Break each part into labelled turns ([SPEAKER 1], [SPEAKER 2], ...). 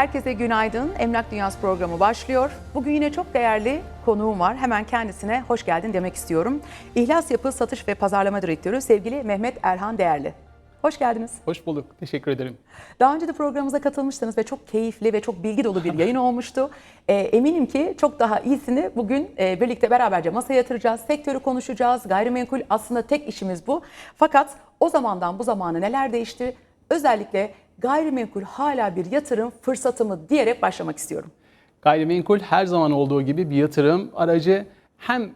[SPEAKER 1] Herkese günaydın. Emlak Dünyası programı başlıyor. Bugün yine çok değerli konuğum var. Hemen kendisine hoş geldin demek istiyorum. İhlas Yapı Satış ve Pazarlama Direktörü sevgili Mehmet Erhan Değerli. Hoş geldiniz.
[SPEAKER 2] Hoş bulduk. Teşekkür ederim.
[SPEAKER 1] Daha önce de programımıza katılmıştınız ve çok keyifli ve çok bilgi dolu bir yayın olmuştu. Ee, eminim ki çok daha iyisini bugün e, birlikte beraberce masaya yatıracağız. Sektörü konuşacağız. Gayrimenkul aslında tek işimiz bu. Fakat o zamandan bu zamana neler değişti? Özellikle gayrimenkul hala bir yatırım fırsatı mı diyerek başlamak istiyorum.
[SPEAKER 2] Gayrimenkul her zaman olduğu gibi bir yatırım aracı hem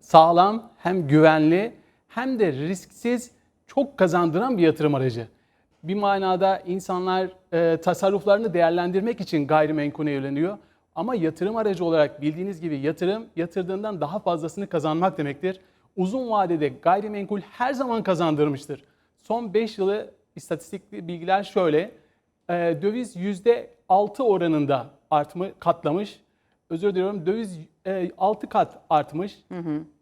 [SPEAKER 2] sağlam hem güvenli hem de risksiz çok kazandıran bir yatırım aracı. Bir manada insanlar e, tasarruflarını değerlendirmek için gayrimenkule yöneliyor. Ama yatırım aracı olarak bildiğiniz gibi yatırım yatırdığından daha fazlasını kazanmak demektir. Uzun vadede gayrimenkul her zaman kazandırmıştır. Son 5 yılı istatistik bilgiler şöyle. E, döviz %6 oranında artmış, katlamış. Özür diliyorum döviz e, 6 kat artmış.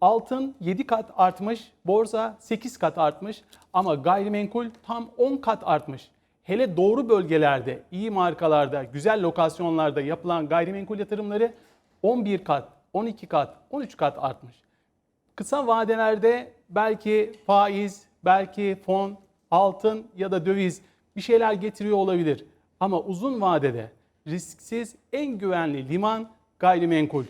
[SPEAKER 2] Altın 7 kat artmış. Borsa 8 kat artmış. Ama gayrimenkul tam 10 kat artmış. Hele doğru bölgelerde, iyi markalarda, güzel lokasyonlarda yapılan gayrimenkul yatırımları 11 kat, 12 kat, 13 kat artmış. Kısa vadelerde belki faiz, belki fon, altın ya da döviz bir şeyler getiriyor olabilir. Ama uzun vadede risksiz en güvenli liman gayrimenkul.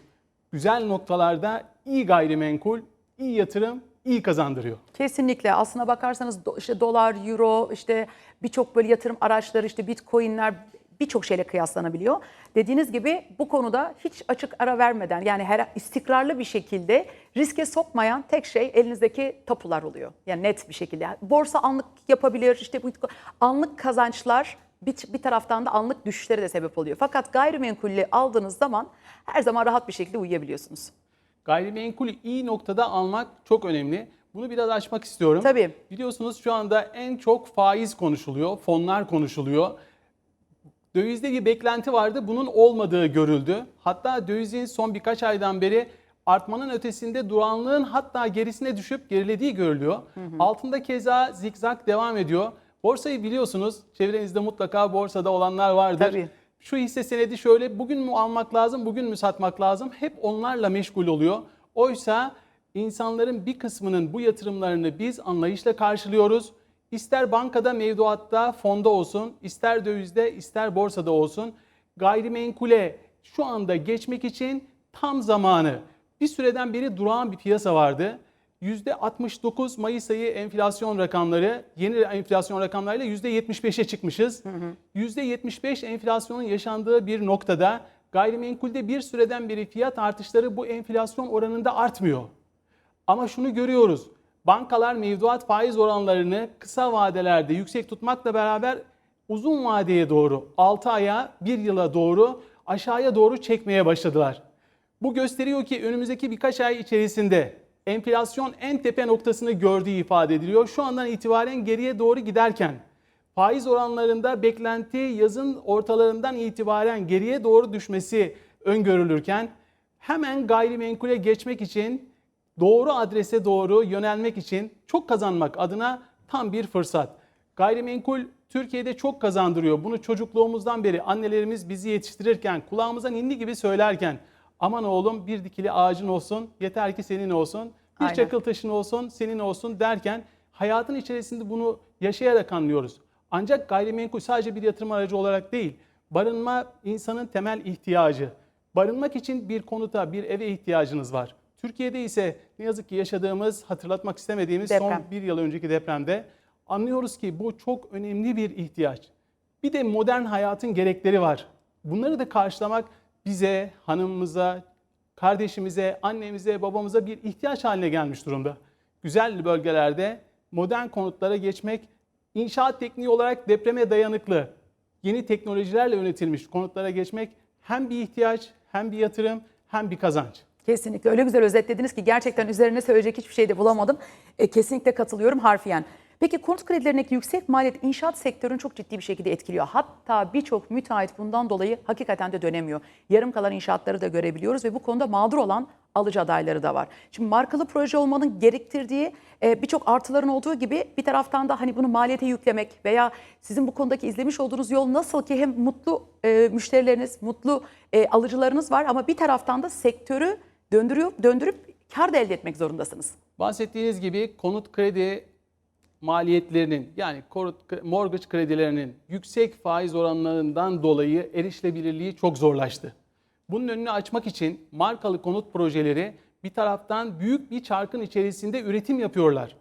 [SPEAKER 2] Güzel noktalarda iyi gayrimenkul, iyi yatırım, iyi kazandırıyor.
[SPEAKER 1] Kesinlikle aslına bakarsanız işte dolar, euro, işte birçok böyle yatırım araçları, işte bitcoinler birçok şeyle kıyaslanabiliyor. Dediğiniz gibi bu konuda hiç açık ara vermeden yani her istikrarlı bir şekilde riske sokmayan tek şey elinizdeki tapular oluyor. Yani net bir şekilde. Yani borsa anlık yapabilir, işte bu anlık kazançlar bir, bir taraftan da anlık düşüşlere de sebep oluyor. Fakat gayrimenkulü aldığınız zaman her zaman rahat bir şekilde uyuyabiliyorsunuz.
[SPEAKER 2] Gayrimenkulü iyi noktada almak çok önemli. Bunu biraz açmak istiyorum.
[SPEAKER 1] Tabii.
[SPEAKER 2] Biliyorsunuz şu anda en çok faiz konuşuluyor, fonlar konuşuluyor. Dövizde bir beklenti vardı, bunun olmadığı görüldü. Hatta dövizin son birkaç aydan beri artmanın ötesinde duranlığın hatta gerisine düşüp gerilediği görülüyor. Altında keza zikzak devam ediyor. Borsayı biliyorsunuz, çevrenizde mutlaka borsada olanlar vardır.
[SPEAKER 1] Tabii.
[SPEAKER 2] Şu hisse senedi şöyle bugün mü almak lazım, bugün mü satmak lazım? Hep onlarla meşgul oluyor. Oysa insanların bir kısmının bu yatırımlarını biz anlayışla karşılıyoruz. İster bankada, mevduatta, fonda olsun, ister dövizde, ister borsada olsun. Gayrimenkule şu anda geçmek için tam zamanı. Bir süreden beri durağan bir piyasa vardı. %69 Mayıs ayı enflasyon rakamları, yeni enflasyon rakamlarıyla %75'e çıkmışız. %75 enflasyonun yaşandığı bir noktada gayrimenkulde bir süreden beri fiyat artışları bu enflasyon oranında artmıyor. Ama şunu görüyoruz. Bankalar mevduat faiz oranlarını kısa vadelerde yüksek tutmakla beraber uzun vadeye doğru 6 aya 1 yıla doğru aşağıya doğru çekmeye başladılar. Bu gösteriyor ki önümüzdeki birkaç ay içerisinde enflasyon en tepe noktasını gördüğü ifade ediliyor. Şu andan itibaren geriye doğru giderken faiz oranlarında beklenti yazın ortalarından itibaren geriye doğru düşmesi öngörülürken hemen gayrimenkule geçmek için doğru adrese doğru yönelmek için çok kazanmak adına tam bir fırsat. Gayrimenkul Türkiye'de çok kazandırıyor. Bunu çocukluğumuzdan beri annelerimiz bizi yetiştirirken, kulağımıza ninni gibi söylerken aman oğlum bir dikili ağacın olsun, yeter ki senin olsun, bir
[SPEAKER 1] Aynen.
[SPEAKER 2] çakıl taşın olsun, senin olsun derken hayatın içerisinde bunu yaşayarak anlıyoruz. Ancak gayrimenkul sadece bir yatırım aracı olarak değil, barınma insanın temel ihtiyacı. Barınmak için bir konuta, bir eve ihtiyacınız var. Türkiye'de ise ne yazık ki yaşadığımız, hatırlatmak istemediğimiz
[SPEAKER 1] Deprem.
[SPEAKER 2] son bir yıl önceki depremde anlıyoruz ki bu çok önemli bir ihtiyaç. Bir de modern hayatın gerekleri var. Bunları da karşılamak bize, hanımımıza, kardeşimize, annemize, babamıza bir ihtiyaç haline gelmiş durumda. Güzel bölgelerde modern konutlara geçmek, inşaat tekniği olarak depreme dayanıklı, yeni teknolojilerle yönetilmiş konutlara geçmek hem bir ihtiyaç, hem bir yatırım, hem bir kazanç.
[SPEAKER 1] Kesinlikle öyle güzel özetlediniz ki gerçekten üzerine söyleyecek hiçbir şey de bulamadım. E, kesinlikle katılıyorum harfiyen. Peki konut kredilerindeki yüksek maliyet inşaat sektörünü çok ciddi bir şekilde etkiliyor. Hatta birçok müteahhit bundan dolayı hakikaten de dönemiyor. Yarım kalan inşaatları da görebiliyoruz ve bu konuda mağdur olan alıcı adayları da var. Şimdi markalı proje olmanın gerektirdiği e, birçok artıların olduğu gibi bir taraftan da hani bunu maliyete yüklemek veya sizin bu konudaki izlemiş olduğunuz yol nasıl ki hem mutlu e, müşterileriniz, mutlu e, alıcılarınız var ama bir taraftan da sektörü döndürüyor, döndürüp kar da elde etmek zorundasınız.
[SPEAKER 2] Bahsettiğiniz gibi konut kredi maliyetlerinin yani mortgage kredilerinin yüksek faiz oranlarından dolayı erişilebilirliği çok zorlaştı. Bunun önünü açmak için markalı konut projeleri bir taraftan büyük bir çarkın içerisinde üretim yapıyorlar.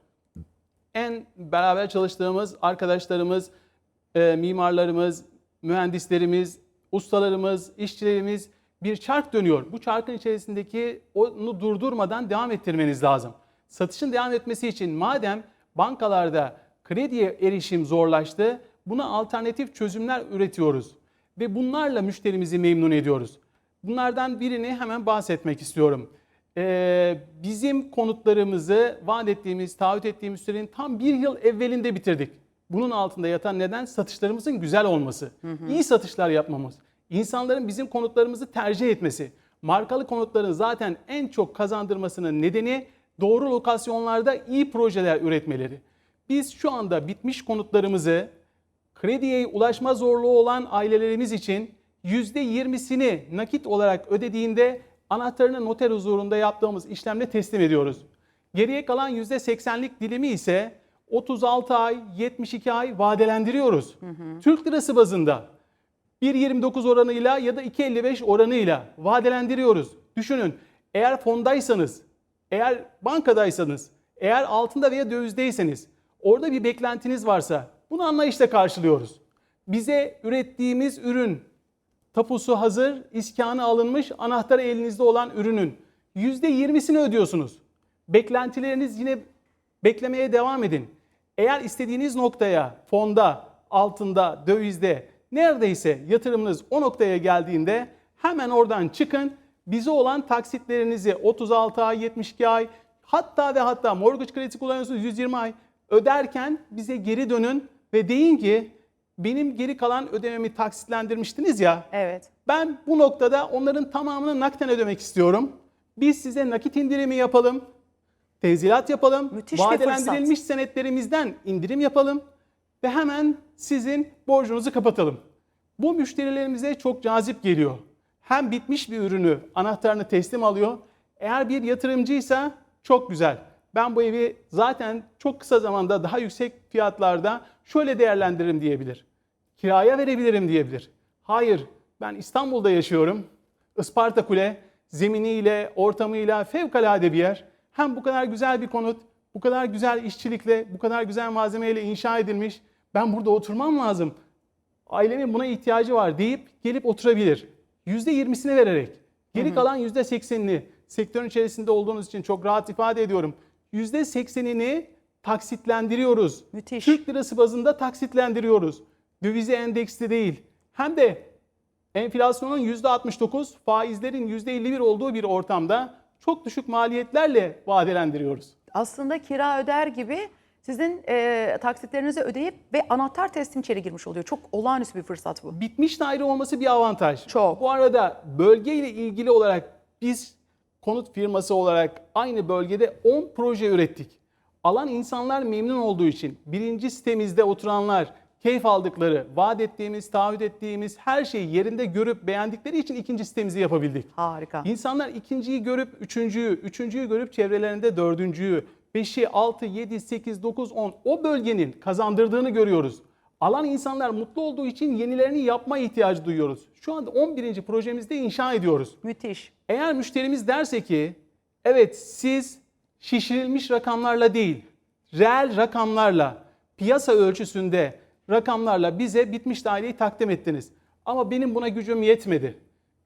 [SPEAKER 2] En beraber çalıştığımız arkadaşlarımız, e, mimarlarımız, mühendislerimiz, ustalarımız, işçilerimiz bir çark dönüyor. Bu çarkın içerisindeki onu durdurmadan devam ettirmeniz lazım. Satışın devam etmesi için madem bankalarda krediye erişim zorlaştı, buna alternatif çözümler üretiyoruz ve bunlarla müşterimizi memnun ediyoruz. Bunlardan birini hemen bahsetmek istiyorum. Ee, bizim konutlarımızı vaat ettiğimiz, taahhüt ettiğimiz sürenin tam bir yıl evvelinde bitirdik. Bunun altında yatan neden satışlarımızın güzel olması, iyi satışlar yapmamız, insanların bizim konutlarımızı tercih etmesi. Markalı konutların zaten en çok kazandırmasının nedeni doğru lokasyonlarda iyi projeler üretmeleri. Biz şu anda bitmiş konutlarımızı krediye ulaşma zorluğu olan ailelerimiz için %20'sini nakit olarak ödediğinde anahtarını noter huzurunda yaptığımız işlemle teslim ediyoruz. Geriye kalan %80'lik dilimi ise 36 ay, 72 ay vadelendiriyoruz. Türk lirası bazında 1.29 oranıyla ya da 2.55 oranıyla vadelendiriyoruz. Düşünün eğer fondaysanız, eğer bankadaysanız, eğer altında veya dövizdeyseniz orada bir beklentiniz varsa bunu anlayışla karşılıyoruz. Bize ürettiğimiz ürün tapusu hazır, iskanı alınmış, anahtarı elinizde olan ürünün %20'sini ödüyorsunuz. Beklentileriniz yine beklemeye devam edin. Eğer istediğiniz noktaya fonda, altında, dövizde neredeyse yatırımınız o noktaya geldiğinde hemen oradan çıkın. Bize olan taksitlerinizi 36 ay, 72 ay hatta ve hatta mortgage kredisi kullanıyorsunuz 120 ay öderken bize geri dönün ve deyin ki benim geri kalan ödememi taksitlendirmiştiniz ya.
[SPEAKER 1] Evet.
[SPEAKER 2] Ben bu noktada onların tamamını nakden ödemek istiyorum. Biz size nakit indirimi yapalım. Tenzilat yapalım.
[SPEAKER 1] Müthiş
[SPEAKER 2] vadelendirilmiş senetlerimizden indirim yapalım. Ve hemen sizin borcunuzu kapatalım. Bu müşterilerimize çok cazip geliyor. Hem bitmiş bir ürünü anahtarını teslim alıyor. Eğer bir yatırımcıysa çok güzel. Ben bu evi zaten çok kısa zamanda daha yüksek fiyatlarda şöyle değerlendiririm diyebilir. Kiraya verebilirim diyebilir. Hayır, ben İstanbul'da yaşıyorum. Isparta Kule zeminiyle, ortamıyla fevkalade bir yer. Hem bu kadar güzel bir konut, bu kadar güzel işçilikle, bu kadar güzel malzemeyle inşa edilmiş. Ben burada oturmam lazım. Ailemin buna ihtiyacı var deyip gelip oturabilir. %20'sini vererek. Geri kalan %80'ini sektörün içerisinde olduğunuz için çok rahat ifade ediyorum. %80'ini taksitlendiriyoruz.
[SPEAKER 1] Müthiş.
[SPEAKER 2] Türk lirası bazında taksitlendiriyoruz. Dövize endeksli değil. Hem de enflasyonun %69, faizlerin %51 olduğu bir ortamda çok düşük maliyetlerle vadelendiriyoruz.
[SPEAKER 1] Aslında kira öder gibi sizin e, taksitlerinizi ödeyip ve anahtar teslim içeri girmiş oluyor. Çok olağanüstü bir fırsat bu.
[SPEAKER 2] bitmiş daire olması bir avantaj.
[SPEAKER 1] Çok.
[SPEAKER 2] Bu arada bölgeyle ilgili olarak biz konut firması olarak aynı bölgede 10 proje ürettik. Alan insanlar memnun olduğu için birinci sitemizde oturanlar keyif aldıkları, vaat ettiğimiz, taahhüt ettiğimiz her şeyi yerinde görüp beğendikleri için ikinci sitemizi yapabildik.
[SPEAKER 1] Harika.
[SPEAKER 2] İnsanlar ikinciyi görüp üçüncüyü, üçüncüyü görüp çevrelerinde dördüncüyü, beşi, altı, yedi, sekiz, dokuz, on o bölgenin kazandırdığını görüyoruz. Alan insanlar mutlu olduğu için yenilerini yapma ihtiyacı duyuyoruz. Şu anda 11. projemizde inşa ediyoruz.
[SPEAKER 1] Müthiş.
[SPEAKER 2] Eğer müşterimiz derse ki evet siz şişirilmiş rakamlarla değil, reel rakamlarla, piyasa ölçüsünde rakamlarla bize bitmiş daireyi takdim ettiniz. Ama benim buna gücüm yetmedi.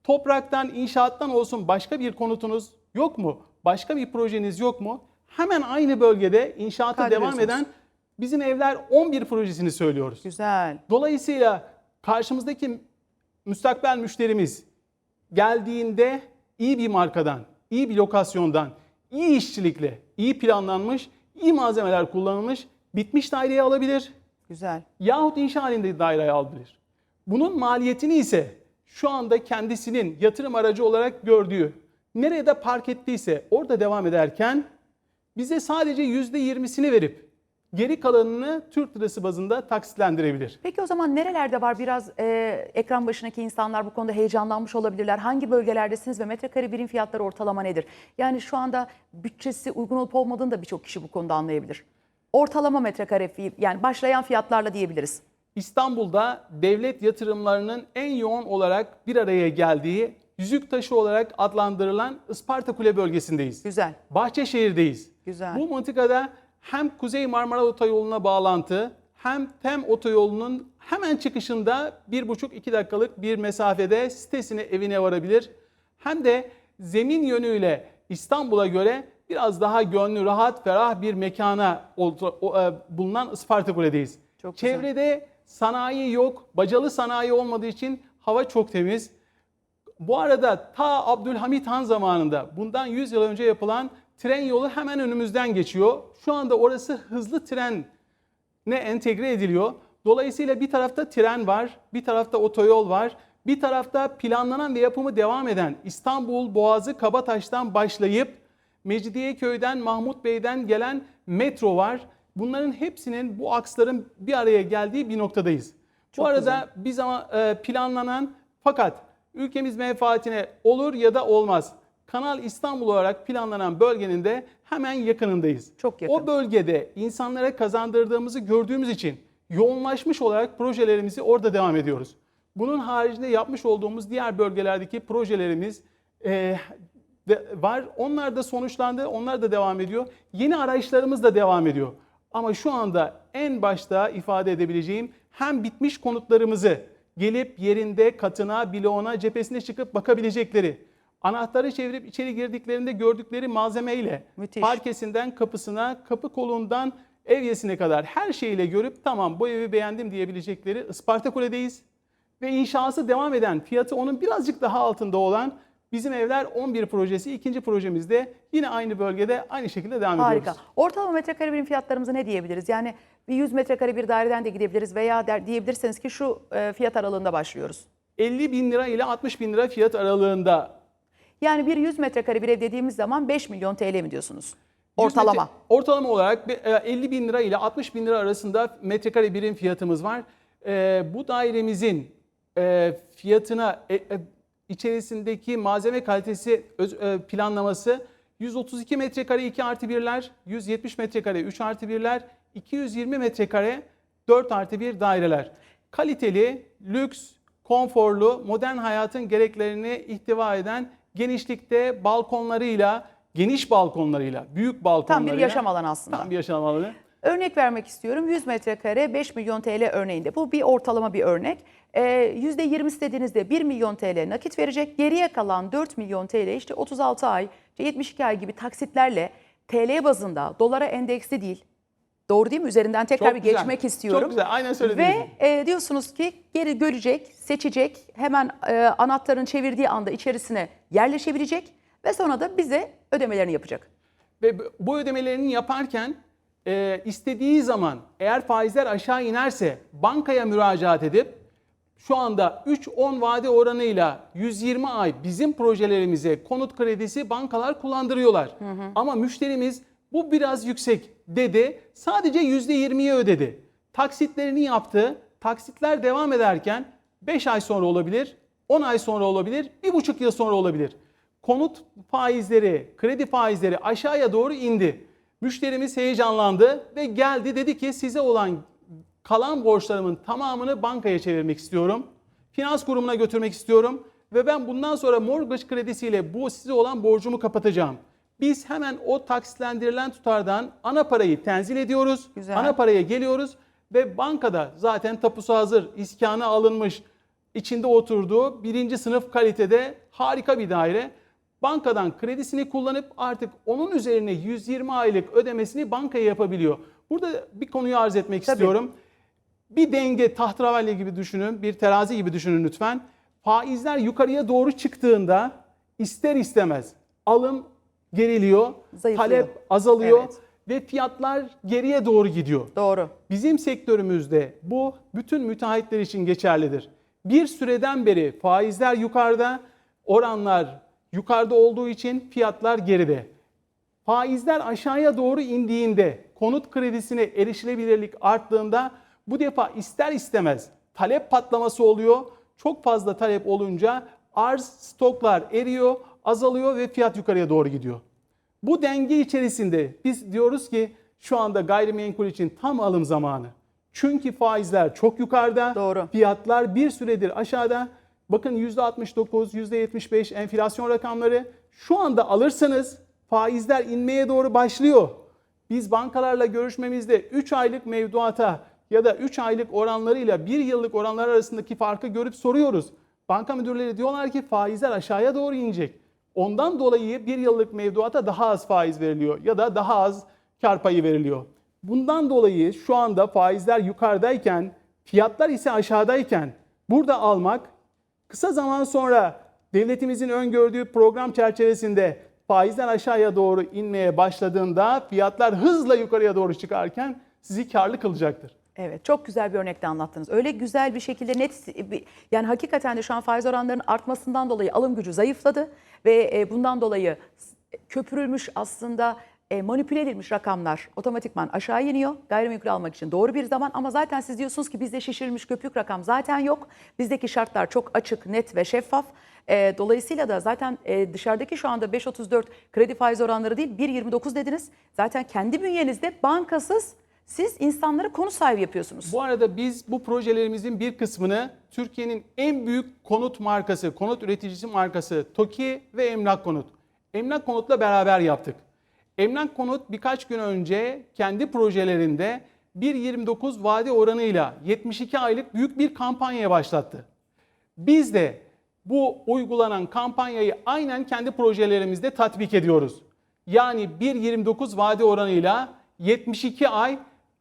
[SPEAKER 2] Topraktan, inşaattan olsun başka bir konutunuz yok mu? Başka bir projeniz yok mu? Hemen aynı bölgede inşaatı devam eden bizim evler 11 projesini söylüyoruz.
[SPEAKER 1] Güzel.
[SPEAKER 2] Dolayısıyla karşımızdaki müstakbel müşterimiz geldiğinde iyi bir markadan, iyi bir lokasyondan, iyi işçilikle, iyi planlanmış, iyi malzemeler kullanılmış bitmiş daireyi alabilir
[SPEAKER 1] Güzel.
[SPEAKER 2] yahut inşa halinde daireye alabilir. Bunun maliyetini ise şu anda kendisinin yatırım aracı olarak gördüğü nereye de park ettiyse orada devam ederken bize sadece %20'sini verip geri kalanını Türk lirası bazında taksitlendirebilir.
[SPEAKER 1] Peki o zaman nerelerde var biraz e, ekran başındaki insanlar bu konuda heyecanlanmış olabilirler. Hangi bölgelerdesiniz ve metrekare birim fiyatları ortalama nedir? Yani şu anda bütçesi uygun olup olmadığını da birçok kişi bu konuda anlayabilir. Ortalama metrekare yani başlayan fiyatlarla diyebiliriz.
[SPEAKER 2] İstanbul'da devlet yatırımlarının en yoğun olarak bir araya geldiği yüzük taşı olarak adlandırılan Isparta Kule bölgesindeyiz.
[SPEAKER 1] Güzel.
[SPEAKER 2] Bahçeşehir'deyiz.
[SPEAKER 1] Güzel.
[SPEAKER 2] Bu mıntıkada hem Kuzey Marmara Otoyolu'na bağlantı hem TEM Otoyolu'nun hemen çıkışında 1,5-2 dakikalık bir mesafede sitesine evine varabilir. Hem de zemin yönüyle İstanbul'a göre biraz daha gönlü rahat, ferah bir mekana e, bulunan Isparta Kule'deyiz.
[SPEAKER 1] Çok güzel.
[SPEAKER 2] Çevrede sanayi yok, bacalı sanayi olmadığı için hava çok temiz. Bu arada ta Abdülhamit Han zamanında bundan 100 yıl önce yapılan tren yolu hemen önümüzden geçiyor. Şu anda orası hızlı tren ne entegre ediliyor. Dolayısıyla bir tarafta tren var, bir tarafta otoyol var, bir tarafta planlanan ve yapımı devam eden İstanbul Boğazı Kabataş'tan başlayıp Mecidiyeköy'den Mahmut Bey'den gelen metro var. Bunların hepsinin bu aksların bir araya geldiği bir noktadayız.
[SPEAKER 1] Çok
[SPEAKER 2] bu arada
[SPEAKER 1] güzel.
[SPEAKER 2] biz ama e, planlanan fakat ülkemiz menfaatine olur ya da olmaz. Kanal İstanbul olarak planlanan bölgenin de hemen yakınındayız.
[SPEAKER 1] Çok yakın.
[SPEAKER 2] O bölgede insanlara kazandırdığımızı gördüğümüz için yoğunlaşmış olarak projelerimizi orada devam ediyoruz. Bunun haricinde yapmış olduğumuz diğer bölgelerdeki projelerimiz e, de var. Onlar da sonuçlandı, onlar da devam ediyor. Yeni arayışlarımız da devam ediyor. Ama şu anda en başta ifade edebileceğim hem bitmiş konutlarımızı gelip yerinde, katına, bloğuna, cephesine çıkıp bakabilecekleri, anahtarı çevirip içeri girdiklerinde gördükleri malzemeyle
[SPEAKER 1] Müthiş.
[SPEAKER 2] parkesinden kapısına, kapı kolundan evyesine kadar her şeyle görüp tamam bu evi beğendim diyebilecekleri Isparta Kule'deyiz. Ve inşası devam eden, fiyatı onun birazcık daha altında olan bizim evler 11 projesi ikinci projemizde yine aynı bölgede aynı şekilde devam
[SPEAKER 1] Harika.
[SPEAKER 2] ediyoruz.
[SPEAKER 1] Ortalama metrekare birim fiyatlarımıza ne diyebiliriz? Yani bir 100 metrekare bir daireden de gidebiliriz veya der, diyebilirseniz ki şu e, fiyat aralığında başlıyoruz.
[SPEAKER 2] 50 bin lira ile 60 bin lira fiyat aralığında
[SPEAKER 1] Yani bir 100 metrekare bir ev dediğimiz zaman 5 milyon TL mi diyorsunuz?
[SPEAKER 2] 100
[SPEAKER 1] Ortalama.
[SPEAKER 2] metre- ortalama olarak bir, e, 50 bin lira ile 60 bin lira arasında metrekare birim fiyatımız var. E, bu dairemizin e, fiyatına e, e, içerisindeki malzeme kalitesi öz- e, planlaması 132 metrekare 2 artı 1'ler, 170 metrekare 3 artı 1'ler, 220 metrekare 4 artı 1 daireler. Kaliteli, lüks, konforlu, modern hayatın gereklerini ihtiva eden genişlikte balkonlarıyla, geniş balkonlarıyla, büyük balkonlarıyla.
[SPEAKER 1] yaşam alanı aslında.
[SPEAKER 2] Tam bir yaşam alanı.
[SPEAKER 1] Örnek vermek istiyorum. 100 metrekare 5 milyon TL örneğinde. Bu bir ortalama bir örnek. Ee, %20 istediğinizde 1 milyon TL nakit verecek. Geriye kalan 4 milyon TL işte 36 ay, işte 72 ay gibi taksitlerle TL bazında dolara endeksli değil. Doğru değil mi? Üzerinden tekrar
[SPEAKER 2] Çok
[SPEAKER 1] bir
[SPEAKER 2] güzel.
[SPEAKER 1] geçmek istiyorum.
[SPEAKER 2] Çok güzel. Aynen söylediğiniz
[SPEAKER 1] Ve e, diyorsunuz ki geri görecek, seçecek, hemen e, anahtarın çevirdiği anda içerisine yerleşebilecek ve sonra da bize ödemelerini yapacak.
[SPEAKER 2] Ve bu ödemelerini yaparken e, istediği zaman eğer faizler aşağı inerse bankaya müracaat edip şu anda 3-10 vade oranıyla 120 ay bizim projelerimize konut kredisi bankalar kullandırıyorlar. Ama müşterimiz bu biraz yüksek dedi. Sadece %20'yi ödedi. Taksitlerini yaptı. Taksitler devam ederken 5 ay sonra olabilir, 10 ay sonra olabilir, 1,5 yıl sonra olabilir. Konut faizleri, kredi faizleri aşağıya doğru indi. Müşterimiz heyecanlandı ve geldi dedi ki size olan kalan borçlarımın tamamını bankaya çevirmek istiyorum. Finans kurumuna götürmek istiyorum ve ben bundan sonra mortgage kredisiyle bu size olan borcumu kapatacağım. Biz hemen o taksitlendirilen tutardan ana parayı tenzil ediyoruz.
[SPEAKER 1] Güzel.
[SPEAKER 2] Ana paraya geliyoruz ve bankada zaten tapusu hazır, iskanı alınmış, içinde oturduğu birinci sınıf kalitede harika bir daire. Bankadan kredisini kullanıp artık onun üzerine 120 aylık ödemesini bankaya yapabiliyor. Burada bir konuyu arz etmek
[SPEAKER 1] Tabii.
[SPEAKER 2] istiyorum. Bir denge tahterevalli gibi düşünün, bir terazi gibi düşünün lütfen. Faizler yukarıya doğru çıktığında ister istemez alım geriliyor,
[SPEAKER 1] Zayıflıyor.
[SPEAKER 2] talep azalıyor
[SPEAKER 1] Evet.
[SPEAKER 2] ve fiyatlar geriye doğru gidiyor.
[SPEAKER 1] Doğru.
[SPEAKER 2] Bizim sektörümüzde bu bütün müteahhitler için geçerlidir. Bir süreden beri faizler yukarıda, oranlar yukarıda olduğu için fiyatlar geride. Faizler aşağıya doğru indiğinde, konut kredisine erişilebilirlik arttığında bu defa ister istemez talep patlaması oluyor. Çok fazla talep olunca arz, stoklar eriyor, azalıyor ve fiyat yukarıya doğru gidiyor. Bu denge içerisinde biz diyoruz ki şu anda gayrimenkul için tam alım zamanı. Çünkü faizler çok yukarıda,
[SPEAKER 1] Doğru.
[SPEAKER 2] fiyatlar bir süredir aşağıda. Bakın %69, %75 enflasyon rakamları. Şu anda alırsanız faizler inmeye doğru başlıyor. Biz bankalarla görüşmemizde 3 aylık mevduata ya da 3 aylık oranlarıyla 1 yıllık oranlar arasındaki farkı görüp soruyoruz. Banka müdürleri diyorlar ki faizler aşağıya doğru inecek. Ondan dolayı bir yıllık mevduata daha az faiz veriliyor ya da daha az kar payı veriliyor. Bundan dolayı şu anda faizler yukarıdayken, fiyatlar ise aşağıdayken burada almak kısa zaman sonra devletimizin öngördüğü program çerçevesinde faizler aşağıya doğru inmeye başladığında fiyatlar hızla yukarıya doğru çıkarken sizi karlı kılacaktır.
[SPEAKER 1] Evet çok güzel bir örnekte anlattınız. Öyle güzel bir şekilde net yani hakikaten de şu an faiz oranlarının artmasından dolayı alım gücü zayıfladı ve e, bundan dolayı s- köpürülmüş aslında e, manipüle edilmiş rakamlar otomatikman aşağı iniyor. Gayrimenkul almak için doğru bir zaman ama zaten siz diyorsunuz ki bizde şişirilmiş köpük rakam zaten yok. Bizdeki şartlar çok açık, net ve şeffaf. E, dolayısıyla da zaten e, dışarıdaki şu anda 5.34 kredi faiz oranları değil 1.29 dediniz. Zaten kendi bünyenizde bankasız siz insanları konu sahibi yapıyorsunuz.
[SPEAKER 2] Bu arada biz bu projelerimizin bir kısmını Türkiye'nin en büyük konut markası, konut üreticisi markası TOKİ ve Emlak Konut. Emlak Konut'la beraber yaptık. Emlak Konut birkaç gün önce kendi projelerinde 1.29 vade oranıyla 72 aylık büyük bir kampanya başlattı. Biz de bu uygulanan kampanyayı aynen kendi projelerimizde tatbik ediyoruz. Yani 1.29 vade oranıyla 72 ay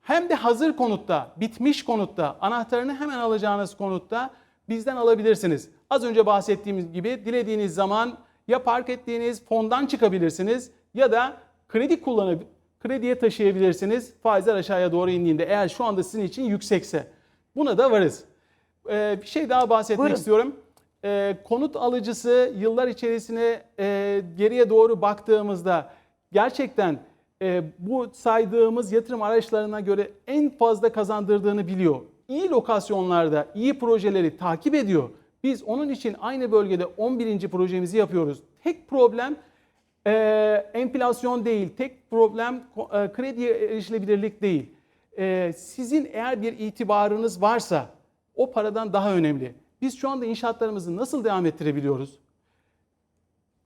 [SPEAKER 2] hem de hazır konutta, bitmiş konutta, anahtarını hemen alacağınız konutta bizden alabilirsiniz. Az önce bahsettiğimiz gibi dilediğiniz zaman ya park ettiğiniz fondan çıkabilirsiniz ya da kredi kullanıp krediye taşıyabilirsiniz. Faizler aşağıya doğru indiğinde eğer şu anda sizin için yüksekse. Buna da varız. Ee, bir şey daha bahsetmek
[SPEAKER 1] Buyurun.
[SPEAKER 2] istiyorum. Ee, konut alıcısı yıllar içerisine e, geriye doğru baktığımızda gerçekten e, bu saydığımız yatırım araçlarına göre en fazla kazandırdığını biliyor. İyi lokasyonlarda iyi projeleri takip ediyor. Biz onun için aynı bölgede 11. projemizi yapıyoruz. Tek problem e, enflasyon değil, tek problem e, krediye erişilebilirlik değil. E, sizin eğer bir itibarınız varsa o paradan daha önemli. Biz şu anda inşaatlarımızı nasıl devam ettirebiliyoruz?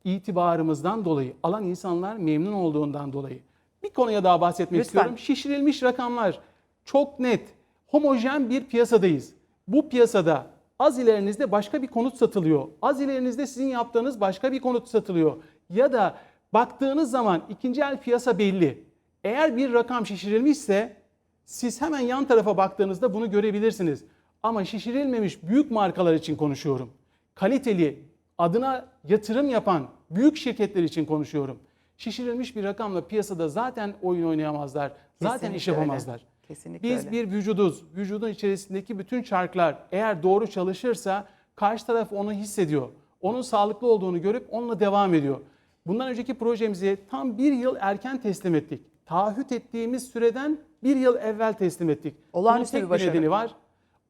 [SPEAKER 2] İtibarımızdan dolayı, alan insanlar memnun olduğundan dolayı. Bir konuya daha bahsetmek
[SPEAKER 1] Lütfen.
[SPEAKER 2] istiyorum. Şişirilmiş rakamlar çok net, homojen bir piyasadayız. Bu piyasada az ilerinizde başka bir konut satılıyor. Az ilerinizde sizin yaptığınız başka bir konut satılıyor. Ya da baktığınız zaman ikinci el piyasa belli. Eğer bir rakam şişirilmişse siz hemen yan tarafa baktığınızda bunu görebilirsiniz. Ama şişirilmemiş büyük markalar için konuşuyorum. Kaliteli, adına yatırım yapan büyük şirketler için konuşuyorum. Şişirilmiş bir rakamla piyasada zaten oyun oynayamazlar. Zaten
[SPEAKER 1] Kesinlikle
[SPEAKER 2] iş
[SPEAKER 1] öyle.
[SPEAKER 2] yapamazlar.
[SPEAKER 1] Kesinlikle
[SPEAKER 2] Biz
[SPEAKER 1] öyle.
[SPEAKER 2] bir vücuduz. Vücudun içerisindeki bütün çarklar eğer doğru çalışırsa karşı taraf onu hissediyor. Onun sağlıklı olduğunu görüp onunla devam ediyor. Bundan önceki projemizi tam bir yıl erken teslim ettik. Taahhüt ettiğimiz süreden bir yıl evvel teslim ettik. Bunun
[SPEAKER 1] Olağanüstü
[SPEAKER 2] tek
[SPEAKER 1] bir başarı.
[SPEAKER 2] nedeni var.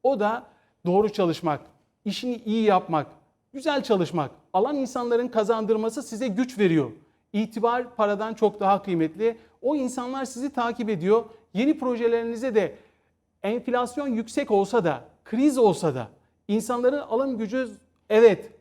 [SPEAKER 2] O da doğru çalışmak, işini iyi yapmak, güzel çalışmak. Alan insanların kazandırması size güç veriyor. İtibar paradan çok daha kıymetli. O insanlar sizi takip ediyor. Yeni projelerinize de enflasyon yüksek olsa da, kriz olsa da insanların alım gücü evet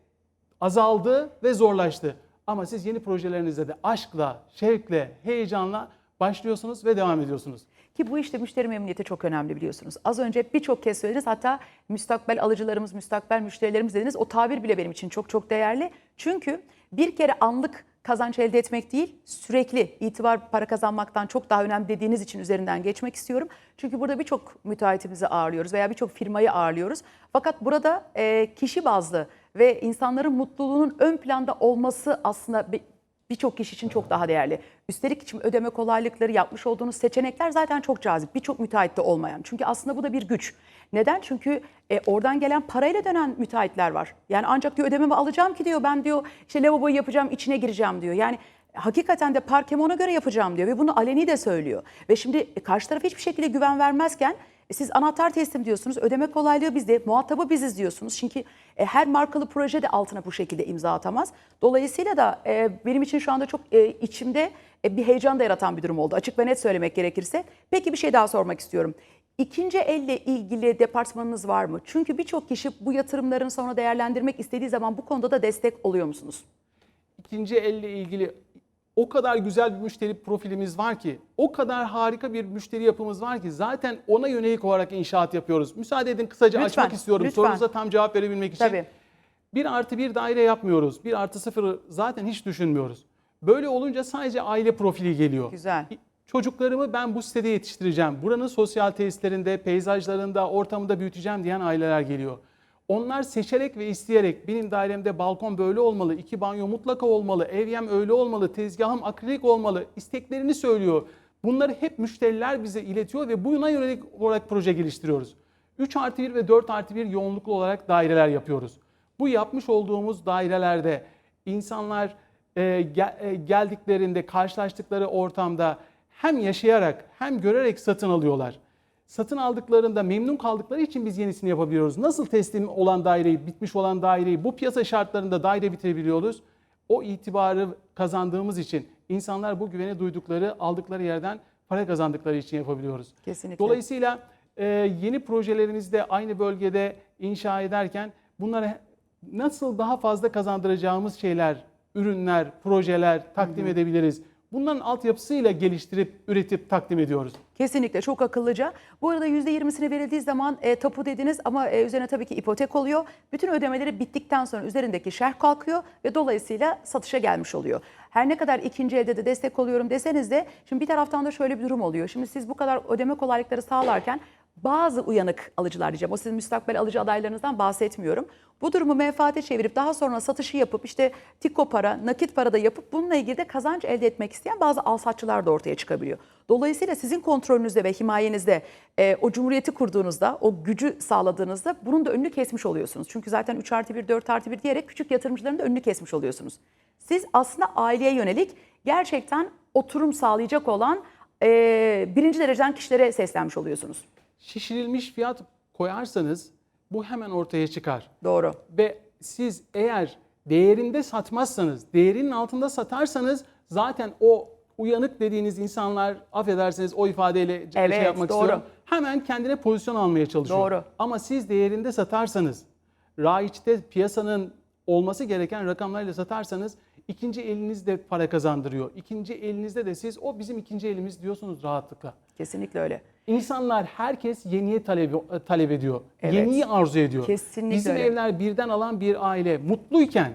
[SPEAKER 2] azaldı ve zorlaştı. Ama siz yeni projelerinizde de aşkla, şevkle, heyecanla başlıyorsunuz ve devam ediyorsunuz.
[SPEAKER 1] Ki bu işte müşteri memnuniyeti çok önemli biliyorsunuz. Az önce birçok kez söylediniz hatta müstakbel alıcılarımız, müstakbel müşterilerimiz dediniz. O tabir bile benim için çok çok değerli. Çünkü bir kere anlık kazanç elde etmek değil, sürekli itibar para kazanmaktan çok daha önemli dediğiniz için üzerinden geçmek istiyorum. Çünkü burada birçok müteahhitimizi ağırlıyoruz veya birçok firmayı ağırlıyoruz. Fakat burada kişi bazlı ve insanların mutluluğunun ön planda olması aslında birçok kişi için çok daha değerli. Üstelik için ödeme kolaylıkları yapmış olduğunuz seçenekler zaten çok cazip. Birçok müteahhitte olmayan. Çünkü aslında bu da bir güç. Neden? Çünkü e, oradan gelen parayla dönen müteahhitler var. Yani ancak diyor ödememi alacağım ki diyor ben diyor işte lavaboyu yapacağım içine gireceğim diyor. Yani hakikaten de parkemi ona göre yapacağım diyor ve bunu aleni de söylüyor. Ve şimdi e, karşı taraf hiçbir şekilde güven vermezken siz anahtar teslim diyorsunuz, ödeme kolaylığı bizde, muhatabı biziz diyorsunuz. Çünkü e, her markalı proje de altına bu şekilde imza atamaz. Dolayısıyla da e, benim için şu anda çok e, içimde e, bir heyecan da yaratan bir durum oldu. Açık ve net söylemek gerekirse. Peki bir şey daha sormak istiyorum. İkinci elle ilgili departmanınız var mı? Çünkü birçok kişi bu yatırımların sonra değerlendirmek istediği zaman bu konuda da destek oluyor musunuz?
[SPEAKER 2] ikinci elle ilgili o kadar güzel bir müşteri profilimiz var ki, o kadar harika bir müşteri yapımız var ki zaten ona yönelik olarak inşaat yapıyoruz. Müsaade edin kısaca
[SPEAKER 1] Lütfen,
[SPEAKER 2] açmak istiyorum
[SPEAKER 1] lütfen.
[SPEAKER 2] sorunuza tam cevap verebilmek için.
[SPEAKER 1] Tabii.
[SPEAKER 2] Bir artı bir daire yapmıyoruz. Bir artı sıfırı zaten hiç düşünmüyoruz. Böyle olunca sadece aile profili geliyor.
[SPEAKER 1] Güzel.
[SPEAKER 2] Çocuklarımı ben bu sitede yetiştireceğim. Buranın sosyal tesislerinde, peyzajlarında, ortamında büyüteceğim diyen aileler geliyor. Onlar seçerek ve isteyerek benim dairemde balkon böyle olmalı, iki banyo mutlaka olmalı, evyem öyle olmalı, tezgahım akrilik olmalı isteklerini söylüyor. Bunları hep müşteriler bize iletiyor ve buna yönelik olarak proje geliştiriyoruz. 3 artı 1 ve 4 artı 1 yoğunluklu olarak daireler yapıyoruz. Bu yapmış olduğumuz dairelerde insanlar e, e, geldiklerinde, karşılaştıkları ortamda hem yaşayarak hem görerek satın alıyorlar. Satın aldıklarında memnun kaldıkları için biz yenisini yapabiliyoruz. Nasıl teslim olan daireyi, bitmiş olan daireyi bu piyasa şartlarında daire bitirebiliyoruz? O itibarı kazandığımız için insanlar bu güveni duydukları, aldıkları yerden para kazandıkları için yapabiliyoruz.
[SPEAKER 1] Kesinlikle.
[SPEAKER 2] Dolayısıyla e, yeni projelerimizde aynı bölgede inşa ederken bunları nasıl daha fazla kazandıracağımız şeyler, ürünler, projeler takdim edebiliriz. Bunların altyapısıyla geliştirip, üretip takdim ediyoruz.
[SPEAKER 1] Kesinlikle çok akıllıca. Bu arada %20'sine verildiği zaman e, tapu dediniz ama e, üzerine tabii ki ipotek oluyor. Bütün ödemeleri bittikten sonra üzerindeki şerh kalkıyor ve dolayısıyla satışa gelmiş oluyor. Her ne kadar ikinci elde de destek oluyorum deseniz de şimdi bir taraftan da şöyle bir durum oluyor. Şimdi siz bu kadar ödeme kolaylıkları sağlarken bazı uyanık alıcılar diyeceğim. O sizin müstakbel alıcı adaylarınızdan bahsetmiyorum. Bu durumu menfaate çevirip daha sonra satışı yapıp işte tiko para, nakit para da yapıp bununla ilgili de kazanç elde etmek isteyen bazı alsatçılar da ortaya çıkabiliyor. Dolayısıyla sizin kontrolünüzde ve himayenizde e, o cumhuriyeti kurduğunuzda, o gücü sağladığınızda bunun da önünü kesmiş oluyorsunuz. Çünkü zaten 3 artı 1, 4 artı 1 diyerek küçük yatırımcıların da önünü kesmiş oluyorsunuz. Siz aslında aileye yönelik gerçekten oturum sağlayacak olan e, birinci dereceden kişilere seslenmiş oluyorsunuz.
[SPEAKER 2] Şişirilmiş fiyat koyarsanız bu hemen ortaya çıkar.
[SPEAKER 1] Doğru.
[SPEAKER 2] Ve siz eğer değerinde satmazsanız, değerinin altında satarsanız zaten o uyanık dediğiniz insanlar affedersiniz o ifadeyle şey
[SPEAKER 1] Evet,
[SPEAKER 2] yapmak
[SPEAKER 1] doğru.
[SPEAKER 2] istiyorum. Hemen kendine pozisyon almaya çalışıyor.
[SPEAKER 1] Doğru.
[SPEAKER 2] Ama siz değerinde satarsanız, raiçte piyasanın olması gereken rakamlarla satarsanız ikinci elinizde para kazandırıyor. İkinci elinizde de siz o bizim ikinci elimiz diyorsunuz rahatlıkla.
[SPEAKER 1] Kesinlikle öyle.
[SPEAKER 2] İnsanlar herkes yeniye talep, talep ediyor.
[SPEAKER 1] Evet.
[SPEAKER 2] Yeniyi arzu ediyor.
[SPEAKER 1] Kesinlikle
[SPEAKER 2] Bizim
[SPEAKER 1] öyle.
[SPEAKER 2] evler birden alan bir aile mutluyken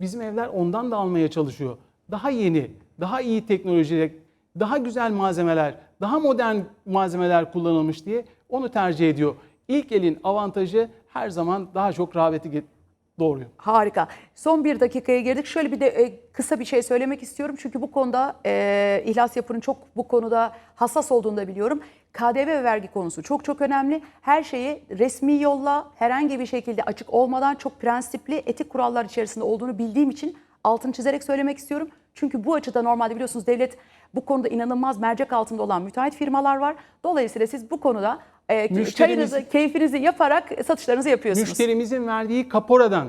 [SPEAKER 2] bizim evler ondan da almaya çalışıyor. Daha yeni, daha iyi teknolojiyle, daha güzel malzemeler, daha modern malzemeler kullanılmış diye onu tercih ediyor. İlk elin avantajı her zaman daha çok rağbeti doğuruyor.
[SPEAKER 1] Harika. Son bir dakikaya girdik. Şöyle bir de e, kısa bir şey söylemek istiyorum. Çünkü bu konuda e, İhlas Yapı'nın çok bu konuda hassas olduğunu da biliyorum. KDV ve vergi konusu çok çok önemli. Her şeyi resmi yolla herhangi bir şekilde açık olmadan çok prensipli etik kurallar içerisinde olduğunu bildiğim için altını çizerek söylemek istiyorum. Çünkü bu açıda normalde biliyorsunuz devlet bu konuda inanılmaz mercek altında olan müteahhit firmalar var. Dolayısıyla siz bu konuda e, çayınızı, keyfinizi yaparak satışlarınızı yapıyorsunuz.
[SPEAKER 2] Müşterimizin verdiği kaporadan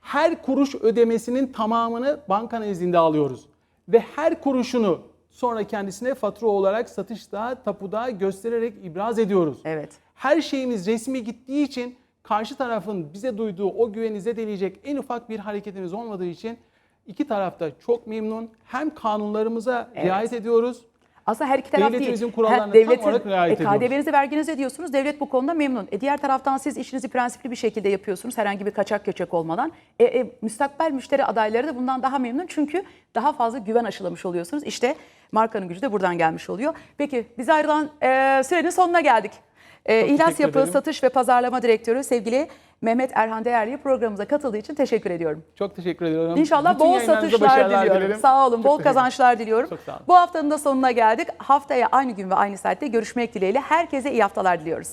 [SPEAKER 2] her kuruş ödemesinin tamamını banka nezdinde alıyoruz. Ve her kuruşunu sonra kendisine fatura olarak satışta, tapuda göstererek ibraz ediyoruz.
[SPEAKER 1] Evet.
[SPEAKER 2] Her şeyimiz resmi gittiği için karşı tarafın bize duyduğu o güveni zedeleyecek en ufak bir hareketimiz olmadığı için iki tarafta çok memnun. Hem kanunlarımıza
[SPEAKER 1] Evet.
[SPEAKER 2] riayet ediyoruz.
[SPEAKER 1] Aslında her iki taraf
[SPEAKER 2] Devletimizin
[SPEAKER 1] değil.
[SPEAKER 2] kurallarına
[SPEAKER 1] Ha,
[SPEAKER 2] tam olarak riayet
[SPEAKER 1] e. KDV'nizi verginizi ödüyorsunuz. Devlet bu konuda memnun. E, diğer taraftan siz işinizi prensipli bir şekilde yapıyorsunuz. Herhangi bir kaçak göçek olmadan. E, e, müstakbel müşteri adayları da bundan daha memnun. Çünkü daha fazla güven aşılamış oluyorsunuz. İşte markanın gücü de buradan gelmiş oluyor. Peki biz ayrılan e, sürenin sonuna geldik. E, İhlas Yapı
[SPEAKER 2] ederim.
[SPEAKER 1] Satış ve Pazarlama Direktörü sevgili Mehmet Erhan Değerli'ye programımıza katıldığı için teşekkür ediyorum.
[SPEAKER 2] Çok teşekkür ediyorum.
[SPEAKER 1] İnşallah
[SPEAKER 2] Bütün
[SPEAKER 1] bol satışlar diliyorum.
[SPEAKER 2] dilerim.
[SPEAKER 1] Sağ olun,
[SPEAKER 2] Çok
[SPEAKER 1] bol kazançlar diliyorum.
[SPEAKER 2] Çok sağ olun.
[SPEAKER 1] Bu haftanın da sonuna geldik. Haftaya aynı gün ve aynı saatte görüşmek dileğiyle herkese iyi haftalar diliyoruz.